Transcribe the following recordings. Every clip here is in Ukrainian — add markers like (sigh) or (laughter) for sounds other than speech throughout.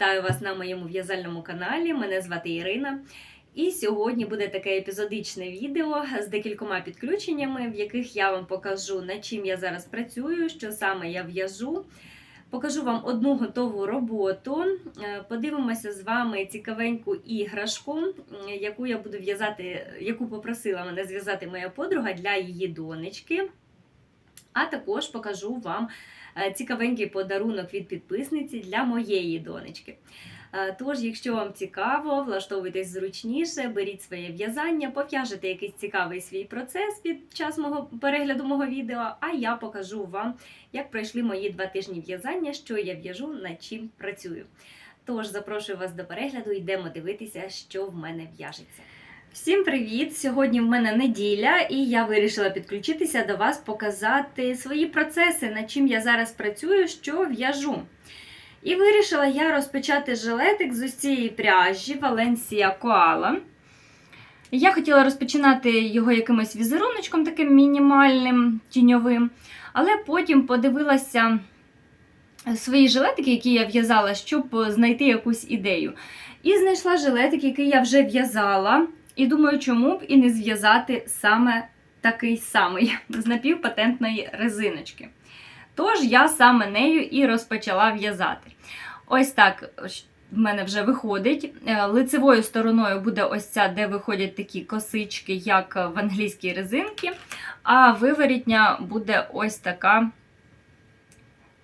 Вітаю вас на моєму в'язальному каналі. Мене звати Ірина. І сьогодні буде таке епізодичне відео з декількома підключеннями, в яких я вам покажу, над чим я зараз працюю, що саме я в'яжу. Покажу вам одну готову роботу. Е, Подивимося з вами цікавеньку іграшку, яку я буду в'язати, яку попросила мене зв'язати моя подруга для її донечки. А також покажу вам цікавенький подарунок від підписниці для моєї донечки. Е, Тож, якщо вам цікаво, влаштовуйтесь зручніше, беріть своє в'язання, пов'яжете якийсь цікавий свій процес під час мого перегляду мого відео, а я покажу вам, як пройшли мої два тижні в'язання, що я в'яжу, над чим працюю. Тож запрошую вас до перегляду, йдемо дивитися, що в мене в'яжеться. Всім привіт! Сьогодні в мене неділя, і я вирішила підключитися до вас, показати свої процеси, над чим я зараз працюю, що в'яжу. І вирішила я розпочати жилетик з ось цієї пряжі Valencia Koala. Я хотіла розпочинати його якимось візеруночком таким мінімальним, тіньовим, але потім подивилася свої жилетики, які я в'язала, щоб знайти якусь ідею. І знайшла жилетик, який я вже в'язала. І думаю, чому б і не зв'язати саме такий самий з напівпатентної резиночки. Тож я саме нею і розпочала в'язати. Ось так в мене вже виходить. Е, Лицевою стороною буде ось ця, де виходять такі косички, як в англійській резинці. А виворітня буде ось така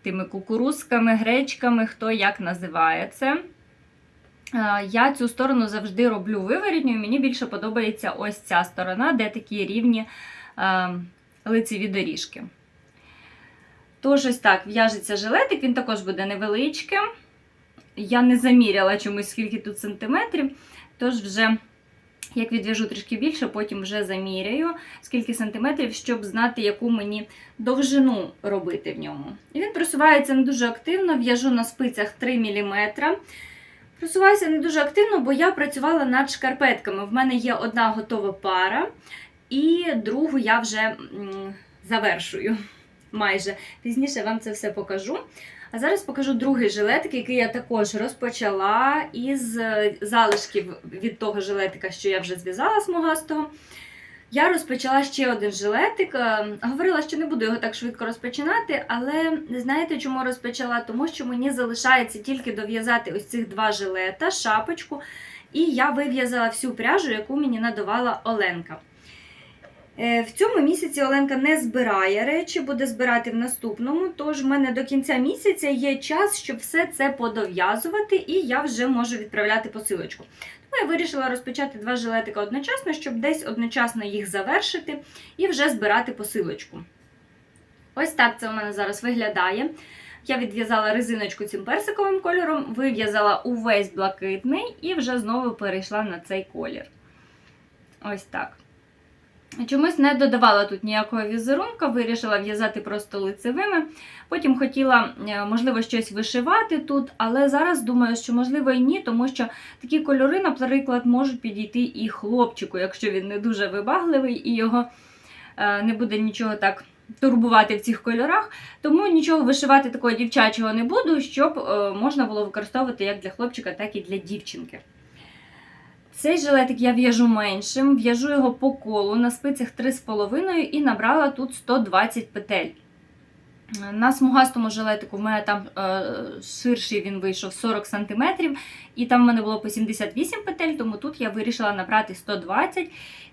тими кукурузками, гречками, хто як називає це. Е, Я цю сторону завжди роблю виворітньою, мені більше подобається ось ця сторона, де такі рівні е, лицеві доріжки. Тож, ось так в'яжеться жилетик, він також буде невеличким. Я не заміряла чомусь, скільки тут сантиметрів. Тож, вже, як відв'яжу трішки більше, потім вже заміряю, скільки сантиметрів, щоб знати, яку мені довжину робити в ньому. Він просувається не дуже активно, в'яжу на спицях 3 мм. Просуваюся не дуже активно, бо я працювала над шкарпетками. В мене є одна готова пара, і другу я вже завершую. (laughs) Майже пізніше вам це все покажу. А зараз покажу другий жилетик, який я також розпочала із е, залишків від того жилетика, що я вже зв'язала смугастого. Я розпочала ще один жилетик. Е, Говорила, що не буду його так швидко розпочинати, але знаєте, чому розпочала? Тому що мені залишається тільки дов'язати ось цих два жилета, шапочку, і я вив'язала всю пряжу, яку мені надавала Оленка. Е, В цьому місяці Оленка не збирає речі, буде збирати в наступному. Тож в мене до кінця місяця є час, щоб все це подов'язувати, і я вже можу відправляти посилочку. Тому я вирішила розпочати два жилетика одночасно, щоб десь одночасно їх завершити і вже збирати посилочку. Ось так це у мене зараз виглядає. Я відв'язала резиночку цим персиковим кольором, вив'язала увесь блакитний і вже знову перейшла на цей колір. Ось так. Чомусь не додавала тут ніякого візерунка, вирішила в'язати просто лицевими. Потім хотіла, е, можливо, щось вишивати тут, але зараз думаю, що можливо і ні, тому що такі кольори, наприклад, можуть підійти і хлопчику, якщо він не дуже вибагливий і його е, не буде нічого так турбувати в цих кольорах. Тому нічого вишивати такого дівчачого не буду, щоб е, можна було використовувати як для хлопчика, так і для дівчинки. Цей жилетик я в'яжу меншим, в'яжу його по колу на спицях 3,5 і набрала тут 120 петель. На смугастому жилетику в мене там е, ширший він вийшов 40 см, і там в мене було по 78 петель, тому тут я вирішила набрати 120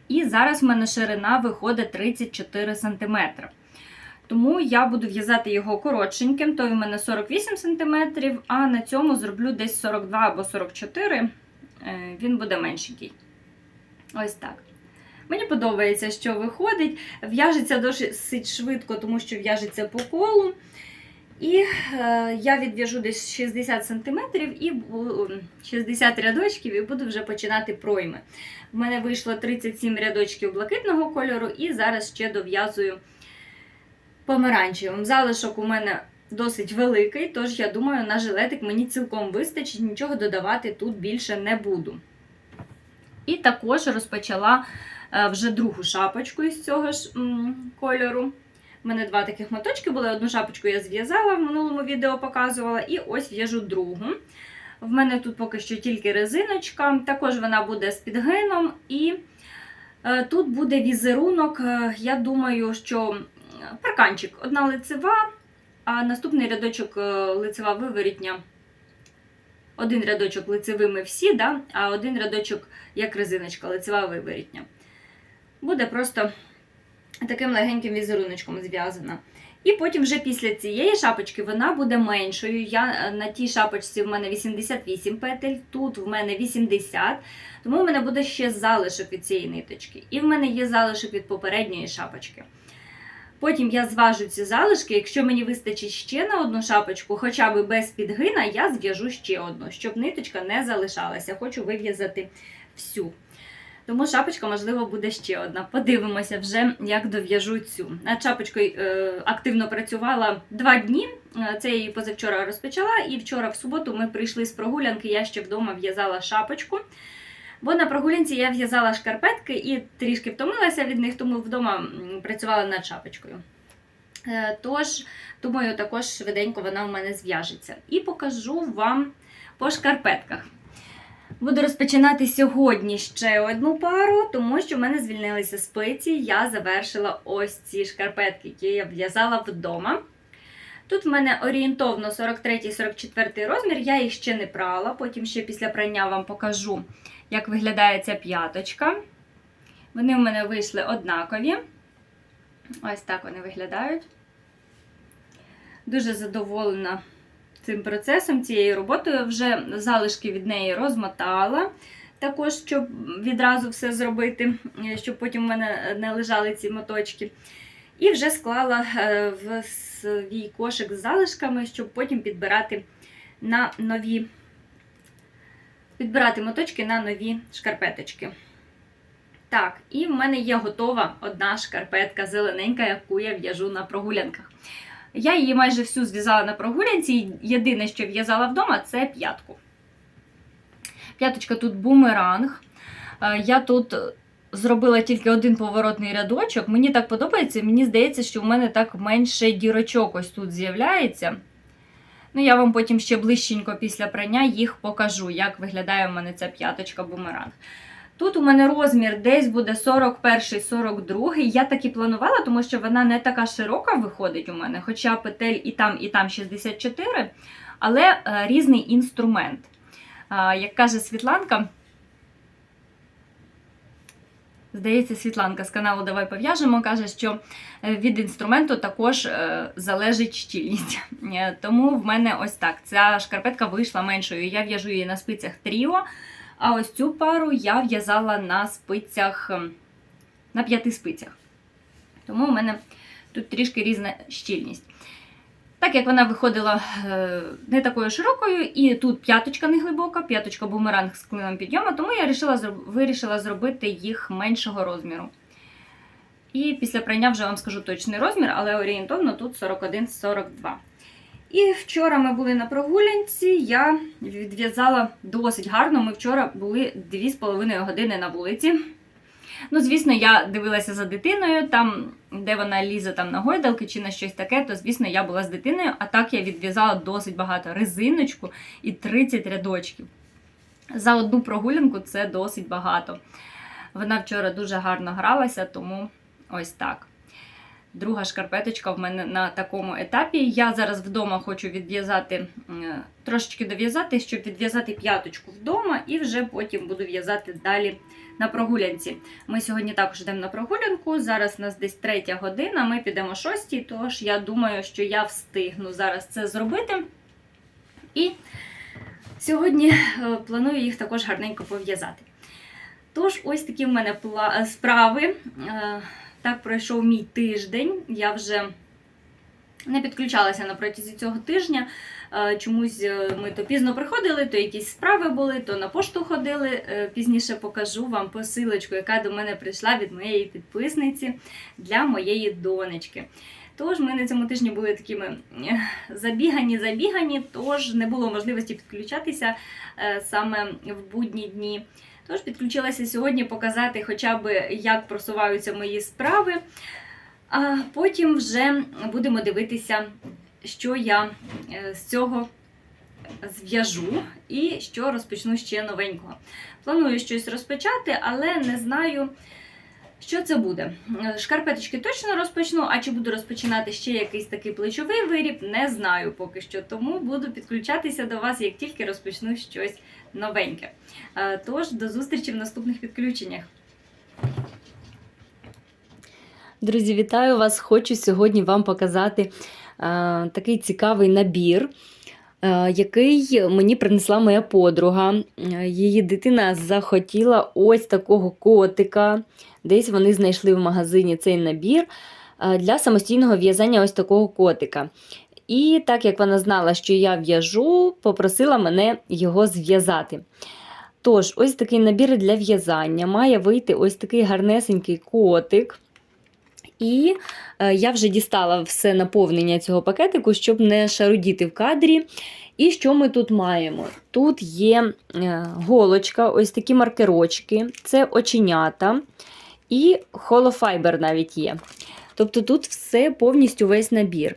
і зараз в мене ширина виходить 34 см. Тому я буду в'язати його коротшеньким, той у мене 48 см, а на цьому зроблю десь 42 або 44 см. Е, він буде меншенький. Ось так. Мені подобається, що виходить. В'яжеться досить швидко, тому що в'яжеться по колу. І е, я відв'яжу десь 60 см і 60 рядочків і буду вже починати пройми. В мене вийшло 37 рядочків блакитного кольору, і зараз ще дов'язую помаранчевим. Залишок у мене досить великий, тож я думаю, на жилетик мені цілком вистачить, нічого додавати тут більше не буду. І також розпочала е, вже другу шапочку із цього ж кольору. У мене два таких моточки були. Одну шапочку я зв'язала, в минулому відео показувала, і ось в'яжу другу. В мене тут поки що тільки резиночка, також вона буде з підгином. І е, тут буде візерунок. е, Я думаю, що парканчик одна лицева, а наступний рядочок е, лицева виворітня. Один рядочок лицевими всі, да? а один рядочок як резиночка, лицева виворітня. Буде просто таким легеньким візеруночком зв'язана. І потім вже після цієї шапочки вона буде меншою. Я е, на тій шапочці в мене 88 петель, тут в мене 80, тому в мене буде ще залишок від цієї ниточки. І в мене є залишок від попередньої шапочки. Потім я зважу ці залишки. Якщо мені вистачить ще на одну шапочку, хоча б без підгина, я зв'яжу ще одну, щоб ниточка не залишалася. Хочу вив'язати всю. Тому шапочка, можливо, буде ще одна. Подивимося вже, як дов'яжу цю. Над шапочкою е, активно працювала два дні. Е, Це я її позавчора розпочала, і вчора, в суботу, ми прийшли з прогулянки. Я ще вдома в'язала шапочку. Бо на прогулянці я в'язала шкарпетки і трішки втомилася від них, тому вдома працювала над шапочкою. Е, Тож, думаю, також швиденько вона в мене зв'яжеться. І покажу вам по шкарпетках. Буду розпочинати сьогодні ще одну пару, тому що в мене звільнилися спиці. Я завершила ось ці шкарпетки, які я в'язала вдома. Тут в мене орієнтовно 43-44 розмір, я їх ще не прала, потім ще після прання вам покажу, як виглядає ця п'яточка. Вони в мене вийшли однакові. Ось так вони виглядають. Дуже задоволена цим процесом, цією роботою. Вже залишки від неї розмотала. Також, щоб відразу все зробити, щоб потім в мене не лежали ці моточки. І вже склала е, в свій кошик з залишками, щоб потім підбирати на нові підбирати моточки на нові шкарпеточки. Так, і в мене є готова одна шкарпетка зелененька, яку я в'яжу на прогулянках. Я її майже всю зв'язала на прогулянці. Єдине, що в'язала вдома, це п'ятку. П'яточка тут бумеранг. Е, Я тут зробила тільки один поворотний рядочок. Мені так подобається, мені здається, що в мене так менше дірочок ось тут з'являється. Ну, я вам потім ще ближченько після прання їх покажу, як виглядає в мене ця п'яточка бумеранг. Тут у мене розмір десь буде 41-42. Я так і планувала, тому що вона не така широка виходить у мене, хоча петель і там, і там 64, але е, різний інструмент. Як каже Світланка, здається, Світланка з каналу Давай пов'яжемо, каже, що е, від інструменту також е, залежить щільність. Е, Тому в мене ось так. Ця шкарпетка вийшла меншою. Я в'яжу її на спицях тріо. А ось цю пару я в'язала на спицях, ем, на п'яти спицях. Тому в мене тут трішки різна щільність. Так як вона виходила е, не такою широкою, і тут п'яточка не глибока, п'яточка бумеранг з клином підйому, тому я вирішила, вирішила зробити їх меншого розміру. І після прання вже вам скажу точний розмір, але орієнтовно тут 41-42. І вчора ми були на прогулянці, я відв'язала досить гарно. Ми вчора були 2,5 години на вулиці. Ну, звісно, я дивилася за дитиною, там, де вона лізе там на гойдалки чи на щось таке, то, звісно, я була з дитиною, а так я відв'язала досить багато резиночку і 30 рядочків. За одну прогулянку це досить багато. Вона вчора дуже гарно гралася, тому ось так. Друга шкарпеточка в мене на такому етапі. Я зараз вдома хочу відв'язати, трошечки дов'язати, щоб відв'язати п'яточку вдома, і вже потім буду в'язати далі на прогулянці. Ми сьогодні також йдемо на прогулянку. Зараз у нас десь третя година, ми підемо шостій, тож я думаю, що я встигну зараз це зробити. І сьогодні е, планую їх також гарненько пов'язати. Тож, ось такі в мене пла- справи. Е, Так пройшов мій тиждень. Я вже не підключалася на протязі цього тижня. Е, Чомусь е, ми то пізно приходили, то якісь справи були, то на пошту ходили. Е, Пізніше покажу вам посилочку, яка до мене прийшла від моєї підписниці для моєї донечки. Тож ми на цьому тижні були такими е, забігані, забігані, тож не було можливості підключатися саме в будні дні. Тож підключилася сьогодні показати хоча б, як просуваються мої справи. А потім вже будемо дивитися, що я е, з цього зв'яжу і що розпочну ще новенького. Планую щось розпочати, але не знаю, що це буде. Е, Шкарпеточки точно розпочну, а чи буду розпочинати ще якийсь такий плечовий виріб, не знаю поки що. Тому буду підключатися до вас, як тільки розпочну щось новеньке. Е, Тож, до зустрічі в наступних підключеннях. Друзі, вітаю вас! Хочу сьогодні вам показати такий цікавий набір, е, який мені принесла моя подруга. Е, Її дитина захотіла ось такого котика. Десь вони знайшли в магазині цей набір е, для самостійного в'язання ось такого котика. І так як вона знала, що я в'яжу, попросила мене його зв'язати. Тож, ось такий набір для в'язання. Має вийти ось такий гарнесенький котик. І е, я вже дістала все наповнення цього пакетику, щоб не шарудіти в кадрі. І що ми тут маємо? Тут є е, голочка, ось такі маркерочки, це оченята і холофайбер навіть є. Тобто тут все повністю весь набір.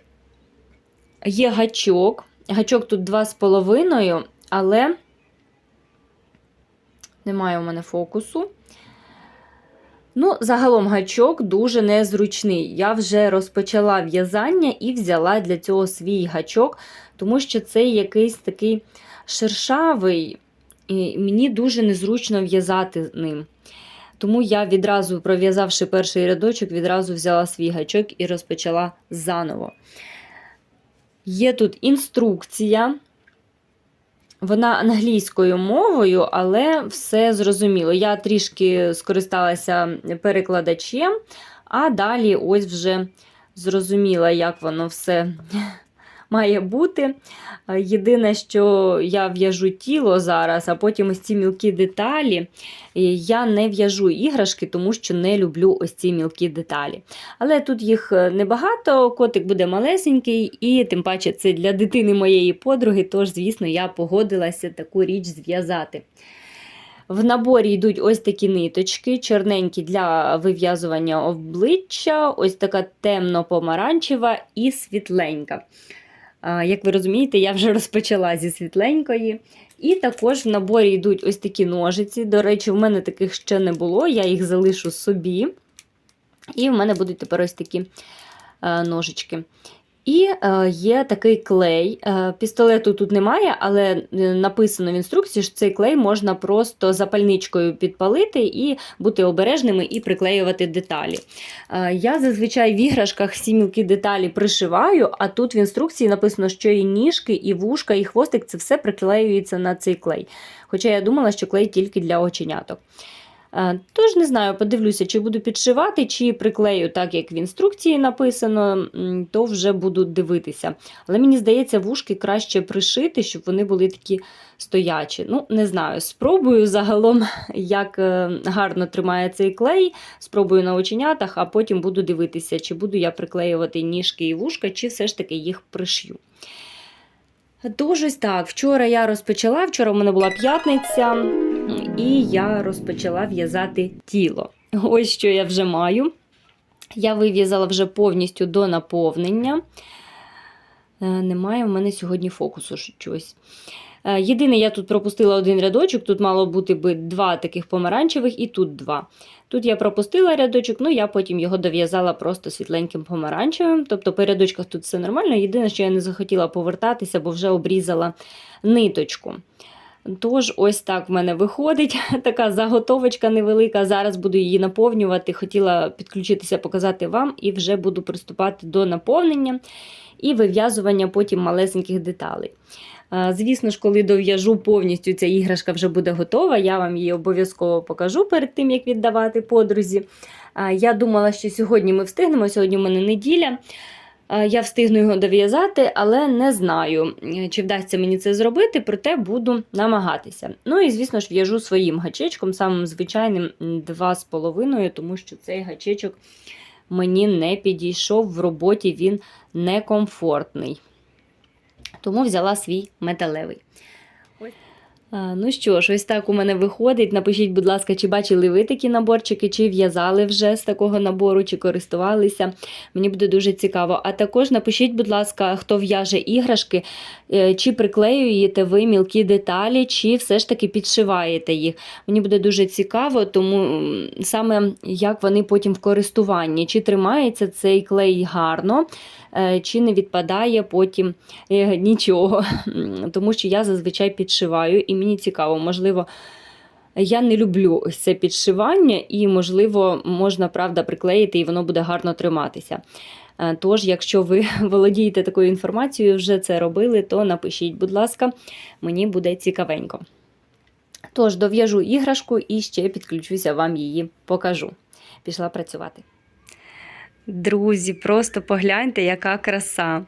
Є гачок. Гачок тут 2,5, але немає у мене фокусу. Ну, загалом гачок дуже незручний. Я вже розпочала в'язання і взяла для цього свій гачок, тому що це якийсь такий шершавий, і мені дуже незручно в'язати ним. Тому я відразу, пров'язавши перший рядочок, відразу взяла свій гачок і розпочала заново. Є тут інструкція. Вона англійською мовою, але все зрозуміло. Я трішки скористалася перекладачем, а далі ось вже зрозуміла, як воно все має бути. Єдине, що я в'яжу тіло зараз, а потім ось ці мілкі деталі. Я не в'яжу іграшки, тому що не люблю ось ці мілкі деталі. Але тут їх небагато, котик буде малесенький, і тим паче це для дитини моєї подруги, тож, звісно, я погодилася таку річ зв'язати. В наборі йдуть ось такі ниточки, чорненькі для вив'язування обличчя, ось така темно-помаранчева і світленька. Як ви розумієте, я вже (laughs) розпочала зі світленької. І також в наборі йдуть ось такі ножиці. До речі, в мене таких ще не було, я їх залишу собі. І в мене будуть тепер ось такі е, ножички. І е, є такий клей. Е, пістолету тут немає, але е, написано в інструкції, що цей клей можна просто запальничкою підпалити і бути обережними і приклеювати деталі. Е, я зазвичай в іграшках всі мілкі деталі пришиваю, а тут в інструкції написано, що і ніжки, і вушка, і хвостик це все приклеюється на цей клей. Хоча я думала, що клей тільки для оченяток. Е, Тож не знаю, подивлюся, чи буду підшивати, чи приклею так, як в інструкції написано, то вже буду дивитися. Але мені здається, вушки краще пришити, щоб вони були такі стоячі. Ну, не знаю, спробую загалом, (laughs) як е, гарно тримає цей клей, спробую на оченятах, а потім буду дивитися, чи буду я приклеювати ніжки і вушка, чи все ж таки їх пришью. Тож ось так, вчора я розпочала, вчора в мене була п'ятниця, і я розпочала в'язати тіло. Ось що я вже маю. Я вив'язала вже повністю до наповнення. Е, Немає в мене сьогодні фокусу щось. Е, Єдине, я тут пропустила один рядочок, тут мало бути би два таких помаранчевих, і тут два. Тут я пропустила рядочок, ну я потім його дов'язала просто світленьким помаранчевим. Тобто по рядочках тут все нормально. Єдине, що я не захотіла повертатися, бо вже обрізала ниточку. Тож, ось так в мене виходить (laughs) така заготовочка невелика. Зараз буду її наповнювати. Хотіла підключитися, показати вам, і вже буду приступати до наповнення і вив'язування потім малесеньких деталей. Е, Звісно ж, коли дов'яжу повністю ця іграшка вже буде готова, я вам її обов'язково покажу перед тим, як віддавати подрузі. Е, Я думала, що сьогодні ми встигнемо, сьогодні в мене неділя. Е, Я встигну його дов'язати, але не знаю, е, чи вдасться мені це зробити, проте буду намагатися. Ну і, звісно ж, в'яжу своїм гачечком, самим звичайним 2,5, тому що цей гачечок мені не підійшов в роботі, він некомфортний. Тому взяла свій металевий. Ну що ж, ось так у мене виходить. Напишіть, будь ласка, чи бачили ви такі наборчики, чи в'язали вже з такого набору, чи користувалися. Мені буде дуже цікаво. А також напишіть, будь ласка, хто в'яже іграшки, е, чи приклеюєте ви мілкі деталі, чи все ж таки підшиваєте їх. Мені буде дуже цікаво, тому саме як вони потім в користуванні, чи тримається цей клей гарно, е, чи не відпадає потім е, нічого. (laughs) Тому що я зазвичай підшиваю, і мені цікаво, можливо. Я не люблю це підшивання, і, можливо, можна правда приклеїти, і воно буде гарно триматися. Е, Тож, якщо ви (laughs) володієте такою інформацією, вже це робили, то напишіть, будь ласка, мені буде цікавенько. Тож, дов'яжу іграшку і ще підключуся, вам її покажу. Пішла працювати. Друзі, просто погляньте, яка краса.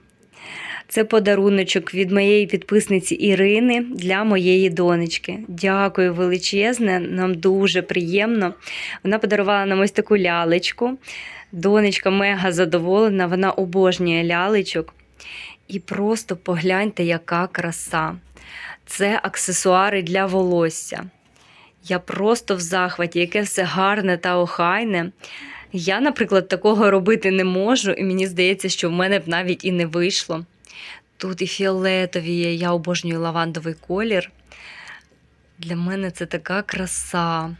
Це подаруночок від моєї підписниці Ірини для моєї донечки. Дякую величезне, нам дуже приємно. Вона подарувала нам ось таку лялечку. Донечка мега задоволена, вона обожнює лялечок. І просто погляньте, яка краса. Це аксесуари для волосся. Я просто в захваті, яке все гарне та охайне. Я, наприклад, такого робити не можу, і мені здається, що в мене б навіть і не вийшло. Тут і фіолетові я обожнюю лавандовий колір. Для мене це така краса.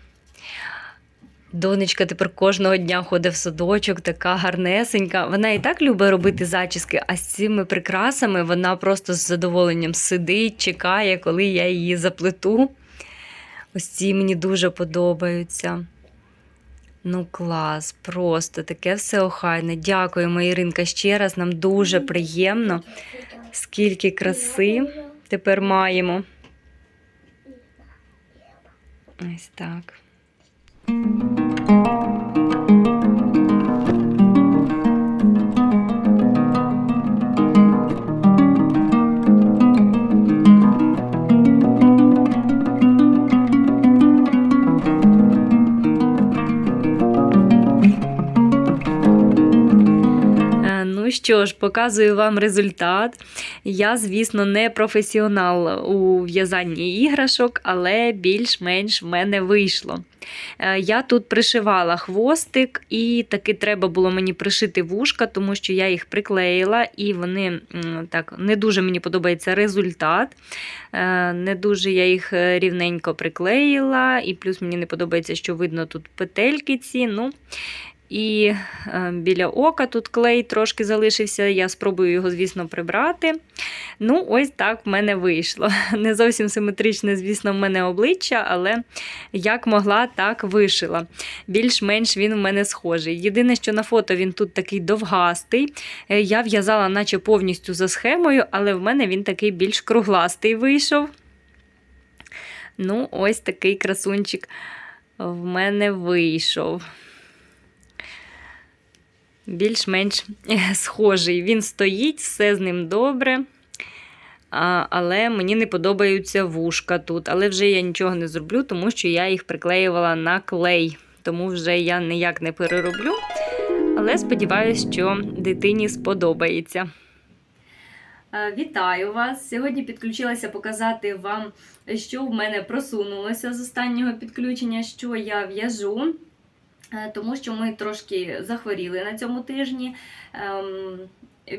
Донечка тепер кожного дня ходить в садочок, така гарнесенька. Вона і так любить робити зачіски, а з цими прикрасами вона просто з задоволенням сидить, чекає, коли я її заплету. Ось ці мені дуже подобаються. Ну, клас, просто таке все охайне. Дякуємо, Іринка, ще раз. Нам дуже приємно, скільки краси тепер маємо. Ось так. Ну що ж, показую вам результат. Я, звісно, не професіонал у в'язанні іграшок, але більш-менш в мене вийшло. Е, Я тут пришивала хвостик, і таки треба було мені пришити вушка, тому що я їх приклеїла, і вони так не дуже мені подобається результат. Е, Не дуже я їх е, рівненько приклеїла, і плюс мені не подобається, що видно тут петельки ці. Ну, і е, біля ока тут клей трошки залишився. Я спробую його, звісно, прибрати. Ну, ось так в мене вийшло. (laughs) Не зовсім симетричне, звісно, в мене обличчя, але як могла, так вишила. Більш-менш він в мене схожий. Єдине, що на фото він тут такий довгастий. Е, Я в'язала, наче повністю за схемою, але в мене він такий більш кругластий вийшов. Ну, ось такий красунчик в мене вийшов більш-менш схожий. Він стоїть, все з ним добре. А, але мені не подобаються вушка тут. Але вже я нічого не зроблю, тому що я їх приклеювала на клей. Тому вже я ніяк не перероблю. Але сподіваюся, що дитині сподобається. Е, Вітаю вас! Сьогодні підключилася показати вам, що в мене просунулося з останнього підключення, що я в'яжу. Е, тому що ми трошки захворіли на цьому тижні. Ем,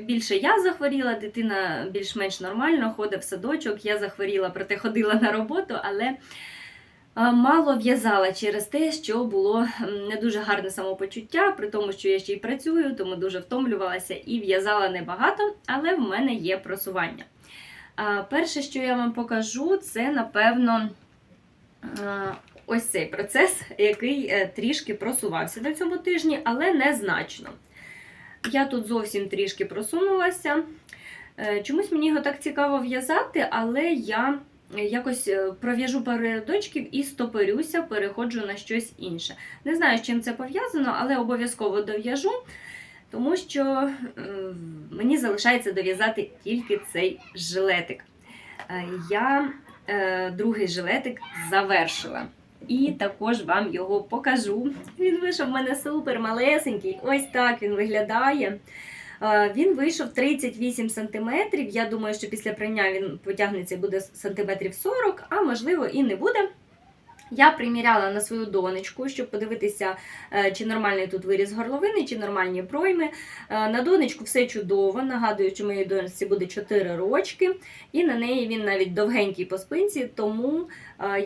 Більше я захворіла, дитина більш-менш нормально, ходить в садочок. Я захворіла, проте ходила на роботу, але е, мало в'язала через те, що було не дуже гарне самопочуття, при тому, що я ще й працюю, тому дуже втомлювалася і в'язала небагато, але в мене є просування. Перше, що я вам покажу, це напевно. Ось цей процес, який е, трішки просувався на цьому тижні, але незначно. Я тут зовсім трішки просунулася. Е, Чомусь мені його так цікаво в'язати, але я якось е, пров'яжу пару рядочків і стопорюся, переходжу на щось інше. Не знаю, з чим це пов'язано, але обов'язково дов'яжу, тому що мені залишається дов'язати тільки цей жилетик. Я другий жилетик завершила. І також вам його покажу. Він вийшов в мене супер малесенький. Ось так він виглядає. Е, Він вийшов 38 см. Я думаю, що після прання він потягнеться буде сантиметрів 40, а можливо і не буде. Я приміряла на свою донечку, щоб подивитися, е, чи нормальний тут виріз горловини, чи нормальні пройми. Е, На донечку все чудово. Нагадую, що моїй донечці буде 4 рочки, і на неї він навіть довгенький по спинці, тому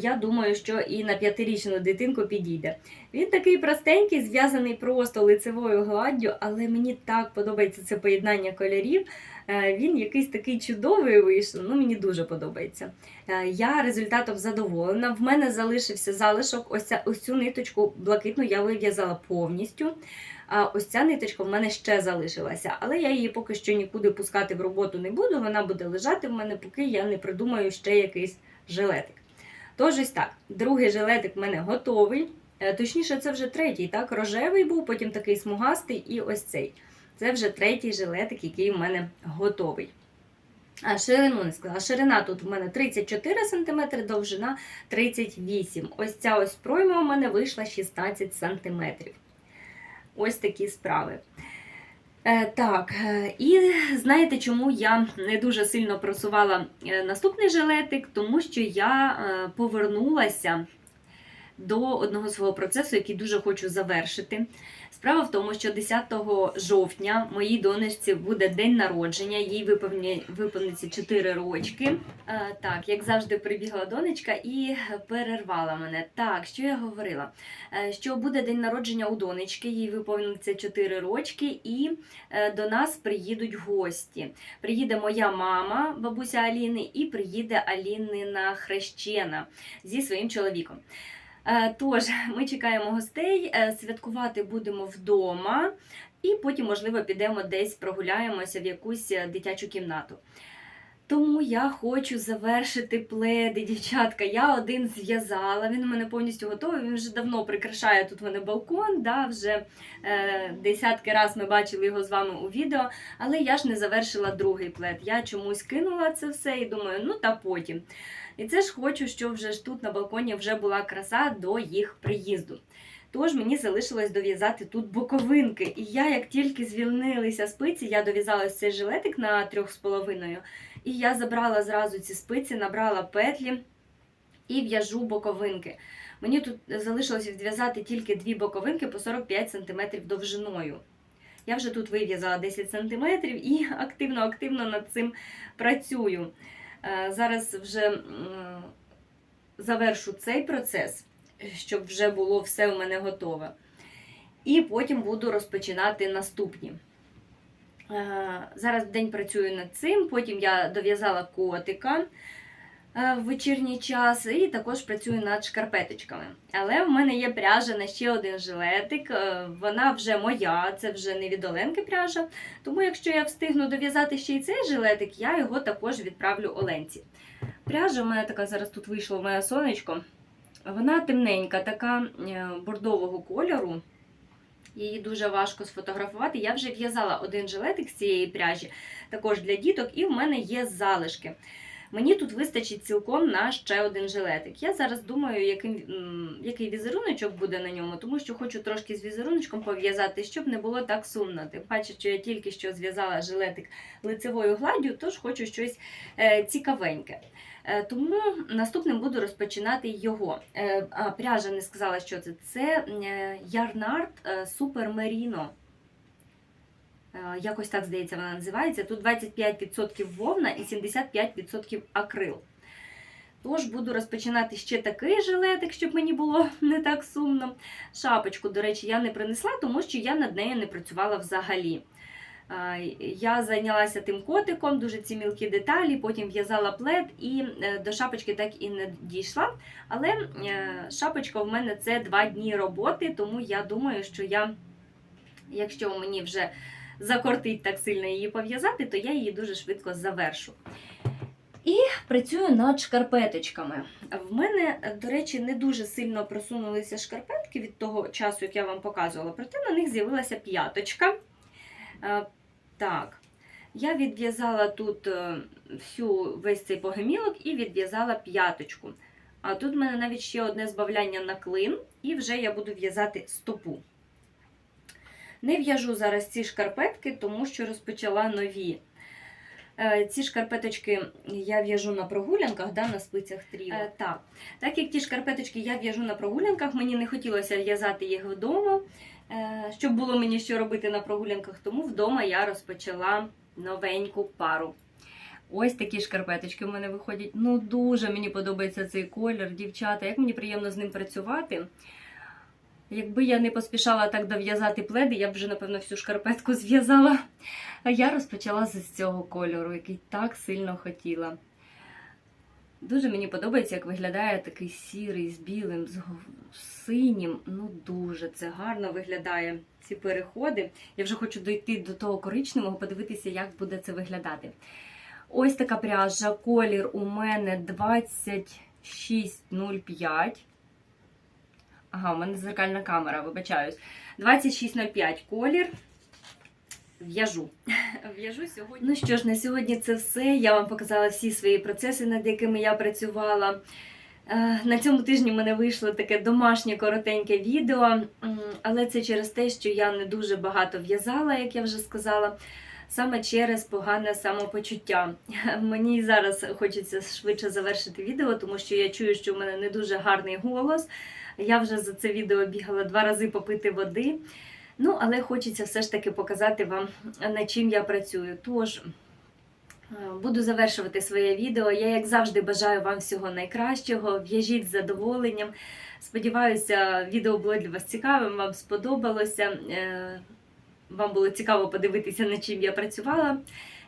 я думаю, що і на п'ятирічну дитинку підійде. Він такий простенький, зв'язаний просто лицевою гладдю, але мені так подобається це поєднання кольорів. Е, Він якийсь такий чудовий вийшов. Ну, мені дуже подобається. Е, Я результатом задоволена. В мене залишився залишок. Ось, ця, ось цю ниточку блакитну я вив'язала повністю. А ось ця ниточка в мене ще залишилася, але я її поки що нікуди пускати в роботу не буду. Вона буде лежати в мене, поки я не придумаю ще якийсь жилетик. Тож ось так, другий жилетик в мене готовий. Е, Точніше, це вже третій, так? Рожевий був, потім такий смугастий і ось цей. Це вже третій жилетик, який в мене готовий. А ширину не сказала. Ширина тут в мене 34 см, довжина 38 Ось ця ось пройма у мене вийшла 16 см. Ось такі справи. Е, так, е, і знаєте, чому я не дуже сильно просувала е, наступний жилетик? Тому що я повернулася до одного свого процесу, який дуже хочу завершити. Справа в тому, що 10 жовтня моїй донечці буде день народження, їй виповниться 4 рочки. Е, так, як завжди, прибігла донечка і перервала мене. Так, що я говорила? Е, що буде день народження у донечки, їй виповниться 4 рочки, і е, до нас приїдуть гості. Приїде моя мама, бабуся Аліни, і приїде Алінина хрещена зі своїм чоловіком. Е, Тож, (laughs) ми чекаємо гостей, е, святкувати будемо вдома, і потім, можливо, підемо десь прогуляємося в якусь е, дитячу кімнату. Тому я хочу завершити пледи, дівчатка. Я один зв'язала, він у мене повністю готовий. Він вже давно прикрашає тут в мене балкон. Да, Вже е, десятки раз ми бачили його з вами у відео, але я ж не завершила другий плед. Я чомусь кинула це все і думаю, ну та потім. І це ж хочу, щоб вже ж тут на балконі вже була краса до їх приїзду. Тож мені залишилось дов'язати тут боковинки. І я, як тільки звільнилися спиці, я дов'язала цей жилетик на трьох з половиною. І я забрала зразу ці спиці, набрала петлі і в'яжу боковинки. Мені тут залишилось відв'язати тільки дві боковинки по 45 см довжиною. Я вже тут вив'язала 10 см і активно-активно над цим працюю. Е, Зараз вже завершу цей процес, щоб вже було все у мене готове. І потім буду розпочинати наступні. Е, Зараз день працюю над цим, потім я дов'язала котика е, в вечірній час і також працюю над шкарпеточками. Але в мене є пряжа на ще один жилетик. е, Вона вже моя, це вже не від Оленки пряжа. Тому, якщо я встигну дов'язати ще й цей жилетик, я його також відправлю Оленці. Пряжа у мене така зараз тут вийшло моє сонечко. Вона темненька, така бордового кольору. Її дуже важко сфотографувати. Я вже в'язала один жилетик з цієї пряжі, також для діток, і в мене є залишки. Мені тут вистачить цілком на ще один жилетик. Я зараз думаю, який, який візеруночок буде на ньому, тому що хочу трошки з візеруночком пов'язати, щоб не було так сумно. Тим паче, що я тільки що зв'язала жилетик лицевою гладдю, тож хочу щось е, цікавеньке. Е, Тому наступним буду розпочинати його. Е, пряжа не сказала, що це. Це е, Ярнард Супер Меріно. Е, Якось так, здається, вона називається. Тут 25% вовна і 75% акрил. Тож буду розпочинати ще такий жилетик, щоб мені було (laughs) не так сумно. Шапочку, до речі, я не принесла, тому що я над нею не працювала взагалі. Я зайнялася тим котиком, дуже ці мілкі деталі, потім в'язала плед і е, до шапочки так і не дійшла. Але е, шапочка в мене це два дні роботи, тому я думаю, що я, якщо мені вже закортить так сильно її пов'язати, то я її дуже швидко завершу. І працюю над шкарпеточками. В мене, до речі, не дуже сильно просунулися шкарпетки від того часу, як я вам показувала, проте на них з'явилася п'яточка. Так, я відв'язала тут е, всю весь цей погемілок і відв'язала п'яточку. А тут в мене навіть ще одне збавляння на клин, і вже я буду в'язати стопу. Не в'яжу зараз ці шкарпетки, тому що розпочала нові. Е, Ці шкарпеточки я в'яжу на прогулянках, да, на спицях тріо. Е, так. так як ті шкарпеточки я в'яжу на прогулянках, мені не хотілося в'язати їх вдома, щоб було мені що робити на прогулянках, тому вдома я розпочала новеньку пару. Ось такі шкарпеточки в мене виходять. Ну, дуже мені подобається цей колір, дівчата. Як мені приємно з ним працювати. Якби я не поспішала так дов'язати пледи, я б вже, напевно, всю шкарпетку (laughs) зв'язала. А я розпочала з цього кольору, який так сильно хотіла. Дуже мені подобається, як виглядає такий сірий з білим, з синім. Ну, дуже це гарно виглядає, ці переходи. Я вже хочу дойти до того коричневого, подивитися, як буде це виглядати. Ось така пряжа. Колір у мене 2605. Ага, у мене зеркальна камера, вибачаюсь. 2605 колір. В'яжу. В'яжу сьогодні. Ну що ж, на сьогодні це все. Я вам показала всі свої процеси, над якими я працювала. Е, На цьому тижні в мене вийшло таке домашнє коротеньке відео, але це через те, що я не дуже багато в'язала, як я вже сказала, саме через погане самопочуття. (laughs) Мені зараз хочеться швидше завершити відео, тому що я чую, що в мене не дуже гарний голос. Я вже за це відео бігала два рази попити води. Ну, але хочеться все ж таки показати вам, над чим я працюю. Тож. е, Буду завершувати своє відео. Я, як завжди, бажаю вам всього найкращого. В'яжіть з задоволенням. Сподіваюся, відео було для вас цікавим, вам сподобалося. Е, Вам було цікаво подивитися, над чим я працювала.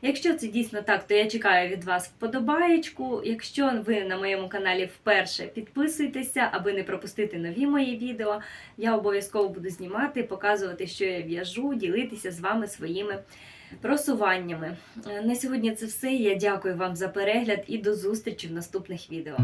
Якщо це дійсно так, то я чекаю від вас вподобаєчку. Якщо ви на моєму каналі вперше, підписуйтеся, аби не пропустити нові мої відео. Я обов'язково буду знімати, показувати, що я в'яжу, ділитися з вами своїми просуваннями. Е, На сьогодні це все. Я дякую вам за перегляд і до зустрічі в наступних відео.